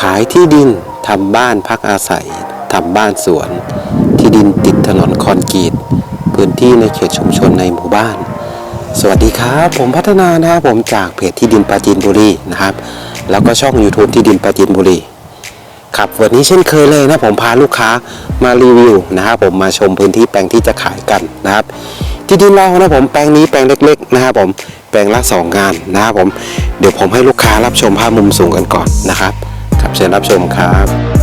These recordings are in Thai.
ขายที่ดินทำบ้านพักอาศัยทำบ้านสวน ที่ดินติดถนนคอนกรีตพื้นที่ในเขตชุมชนในหมู่บ้าน สวัสดีครับ ผมพัฒนานะครับผมจากเพจที่ดินปราจีนบุรีนะครับ แล้วก็ช่อง YouTube ที่ดินปราจีนบุรีครับวันนี้เช่นเคยเลยนะผมพาลูกค้ามารีวิวนะครับผมมาชมพื้นที่แปลงที่จะขายกันนะครับ ที่ดินเรานะผมแปลงนี้แปลงเล็กๆนะครับผมแปลงละสองงานนะครับผมเดี๋ยวผมให้ลูกค้ารับชมภาพมุมสูงกันก่อนนะครับ เชิญรับชมครับ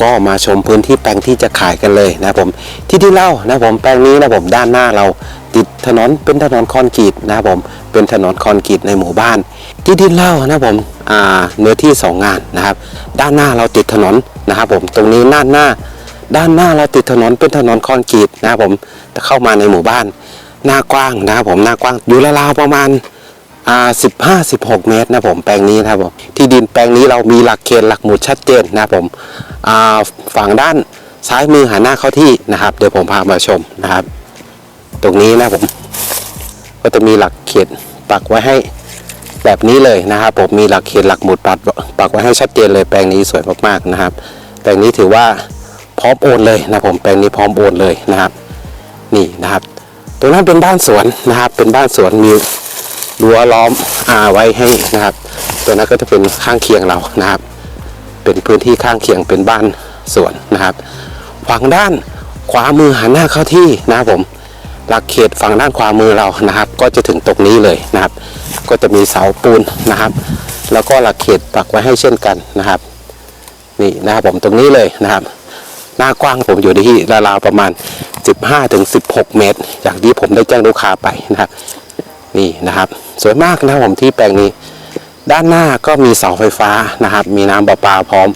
ก็มาชมพื้นที่แปลงที่จะขายกันเลยนะครับผมที่ที่เล่านะครับผมแปลงนี้นะครับผมด้านหน้าเราติดถนนเป็นถนนคอนกรีตนะครับผมเป็นถนนคอนกรีตในหมู่บ้าน ที่ที่เล่านะครับผมเนื้อที่สองงานนะครับ ด้านหน้าเราติดถนนนะครับผมตรงนี้ด้านหน้า ด้านหน้าเราติดถนนเป็นถนนคอนกรีตนะครับผมจะเข้ามาในหมู่บ้าน หน้ากว้างนะครับผมหน้ากว้างอยู่ราวๆประมาณ อ่าสิบห้าสิบหกเมตรนะผมแปลงนี้นะครับผมที่ดินแปลงนี้เรามีหลักเกณฑ์หลักหมุดชัดเจนนะผมอ่าฝั่งด้านซ้ายมือหันหน้าเข้าที่นะครับ เดี๋ยวผมพามาชมนะครับ ตรงนี้นะผม ก็จะมีหลักเขตปักไว้ให้แบบนี้เลยนะครับผมมีหลักเขตหลักหมุดปักปักไว้ให้ชัดเจนเลยแปลงนี้สวยมากๆนะครับ แปลงนี้ถือว่าพร้อมโอนเลยนะผมแปลงนี้พร้อมโอนเลยนะครับ นี่นะครับ ตรงนั้นเป็นบ้านสวนนะครับ เป็นบ้านสวนมี รั้วล้อมอาไว้ให้นะครับ ตัวนั้นก็จะเป็นข้างเคียงเรานะครับ เป็นพื้นที่ข้างเคียงเป็นบ้านสวนนะครับฝั่งด้านขวามือหันหน้าเข้าที่นะครับผมหลักเขตฝั่งด้านขวามือเรานะครับ ก็จะถึงตรงนี้เลยนะครับ ก็จะมีเสาปูนนะครับ แล้วก็หลักเขตปักไว้ให้เช่นกันนะครับ นี่นะครับผมตรงนี้เลยนะครับ หน้ากว้างผมอยู่ที่ราวๆประมาณ 15-16 เมตร อย่างที่ผมได้แจ้งลูกค้าไปนะครับ นี่นะครับ สวยมากนะครับผมที่แปลงนี้ ด้านหน้าก็มีเสาไฟฟ้านะครับ มีน้ำประปาพร้อม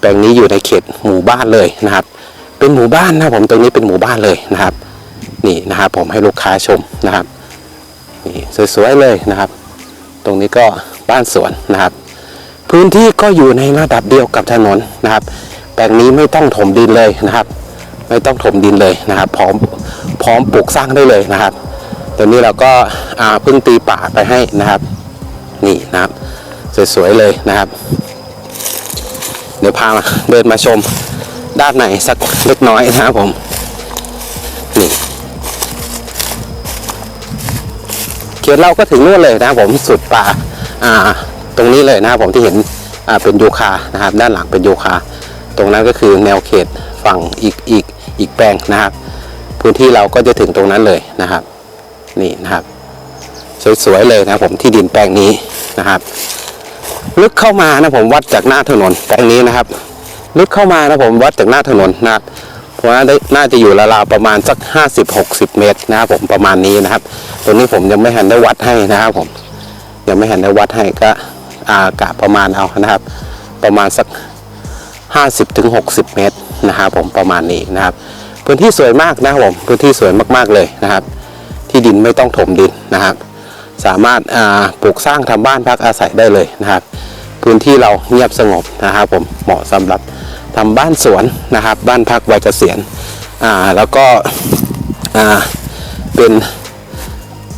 แปลงนี้อยู่ในเขตหมู่บ้านเลยนะครับ เป็นหมู่บ้านนะผมตรงนี้เป็นหมู่บ้านเลยนะครับ นี่นะครับผมให้ลูกค้าชมนะครับนี่สวยๆเลยนะครับ ตรงนี้ก็บ้านสวนนะครับ พื้นที่ก็อยู่ในระดับเดียวกับถนนนะครับ แปลงนี้ไม่ต้องถมดินเลยนะครับ ไม่ต้องถมดินเลยนะครับ พร้อมพร้อมปลูกสร้างได้เลยนะครับ ตอนนี้เราก็าเพิ่งตีป่าไปให้นะครับ นี่นะครับสวยๆเลยนะครับ เดี๋ยวพามาเดินมาชมด้านในสักเล็กน้อยนะครับผมนี่เขตเราก็ถึงนู่นเลยนะครับผมสุดป่าอ่าตรงนี้เลยนะครับผมที่เห็นอ่าเป็นยูคานะครับ ด้านหลังเป็นยูคา ตรงนั้นก็คือแนวเขตฝั่งอีกอีกอีกแปลงนะครับ พื้นที่เราก็จะถึงตรงนั้นเลยนะครับ นี่นะครับ สวยๆเลยนะผมที่ดินแปลงนี้นะครับ ลึกเข้ามานะผมวัดจากหน้าถนนแปลงนี้นะครับ ลึกเข้ามานะผมวัดจากหน้าถนนนะครับเพราะว่าได้น่าจะอยู่ราวๆประมาณสัก 50-60 เมตรนะครับผมประมาณนี้นะครับตรงนี้ผมยังไม่หันได้วัดให้นะครับผมยังไม่หันได้วัดให้ก็อากะประมาณเอานะครับ ประมาณสัก 50-60 เมตรนะครับผมประมาณนี้นะครับ พื้นที่สวยมากนะครับผมพื้นที่สวยมากๆเลยนะครับ ที่ดินไม่ต้องถมดินนะครับ สามารถาปลูกสร้างทำบ้านพักอาศัยได้เลยนะครับ พื้นที่เราเงียบสงบนะครับผมเหมาะสำหรับทำบ้านสวนนะครับ บ้านพักวัยเกษียณอ่าแล้วก็อ่าเป็น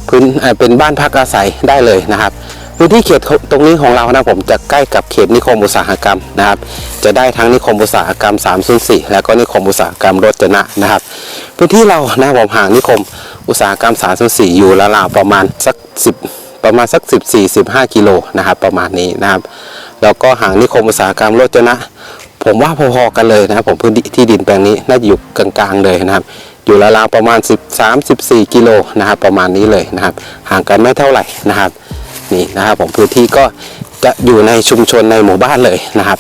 พื้นเป็นบ้านพักอาศัยได้เลยนะครับ พื้นที่เขตตรงนี้ของเรานะผมจะใกล้กับเขตนิคมอุตสาหกรรมนะครับ จะได้ทั้งนิคมอุตสาหกรรม 304 แล้วก็นิคมอุตสาหกรรมรถจนะนะครับ พื้นที่เรานะครับผมห่างนิคมอุตสาหกรรม 304 อยู่ราวๆประมาณสัก 10 ประมาณสัก 14-15 กิโลนะครับประมาณนี้นะครับแล้วก็ห่างนิคมอุตสาหกรรมรถจนะ ผมว่าพอๆกันเลยนะครับผมพื้นที่ที่ดินแปลงนี้น่าจะอยู่กลางๆเลยนะครับอยู่ราวๆประมาณ 13-14 กิโลนะครับประมาณนี้เลยนะครับห่างกันไม่เท่าไหร่นะครับ นี่นะครับ ผมพื้นที่ก็จะอยู่ในชุมชนในหมู่บ้านเลยนะครับ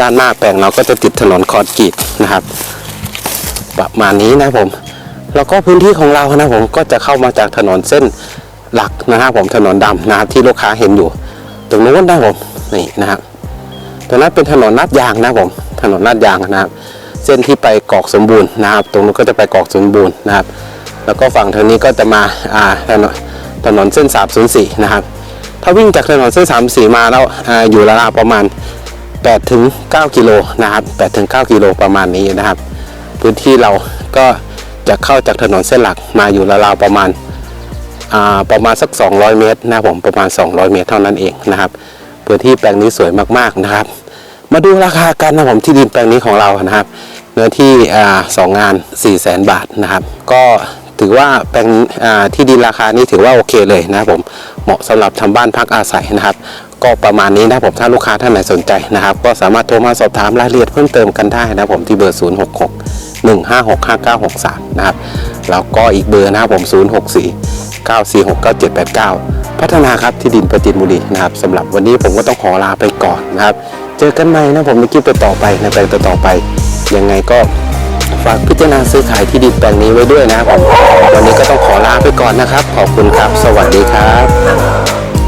ด้านหน้าแปลงเราก็จะติดถนนคอนกรีตนะครับ ประมาณนี้นะผม แล้วก็พื้นที่ของเรานะผมก็จะเข้ามาจากถนนเส้นหลักนะครับ ผมถนนดำนะครับที่ลูกค้าเห็นอยู่ ตรงนู้นนะผมนี่นะครับตรงนั้นเป็นถนนลาดยางนะผมถนนลาดยางนะครับ เส้นที่ไปกอกสมบูรณ์นะครับ ตรงนู้นก็จะไปกอกสมบูรณ์นะครับ แล้วก็ฝั่งทางนี้ก็จะมาอ่าถนนถนนเส้น 304 นะครับ ถ้าวิ่งจากถนนเส้น304มาแล้วออยู่ราวๆประมาณ8ถึง9กิโลนะครับ8ถึง9กิโลประมาณนี้นะครับ พื้นที่เราก็จะเข้าจากถนนเส้นหลักมาอยู่ราวๆประมาณาประมาณสัก 200 เมตรนะผมประมาณ 200 เมตรเท่านั้นเองนะครับ พื้นที่แปลงนี้สวยมากๆนะครับ มาดูราคากันนะผมที่ดินแปลงนี้ของเรานะครับ เนื้อที่อสองงาน4 0 0แสนบาทนะครับ ก็ ถือว่าแปลงที่ดินราคานี้ถือว่าโอเคเลยนะครับผมเหมาะสำหรับทำบ้านพักอาศัยนะครับ ก็ประมาณนี้นะครับผมถ้าลูกค้าท่านไหนสนใจนะครับ ก็สามารถโทรมาสอบถามรายละเอียดเพิ่มเติมกันได้นะครับผมที่เบอร์ 0 6 6 1 5 6 5 9 6 3 นะครับแล้วก็อีกเบอร์นะครับผม 0 6 4 9 4 6 9 7 8 9 พัฒนาครับที่ดินประจินบุรีนะครับสำหรับวันนี้ผมก็ต้องขอลาไปก่อนนะครับ เจอกันใหม่นะผมในคลิปต่อไปในแปลงต่อไป ยังไงก็ ฝากพิจารณาซื้อขายที่ดินแปลงนี้ไว้ด้วยนะครับ วันนี้ก็ต้องขอลาไปก่อนนะครับ ขอบคุณครับ สวัสดีครับ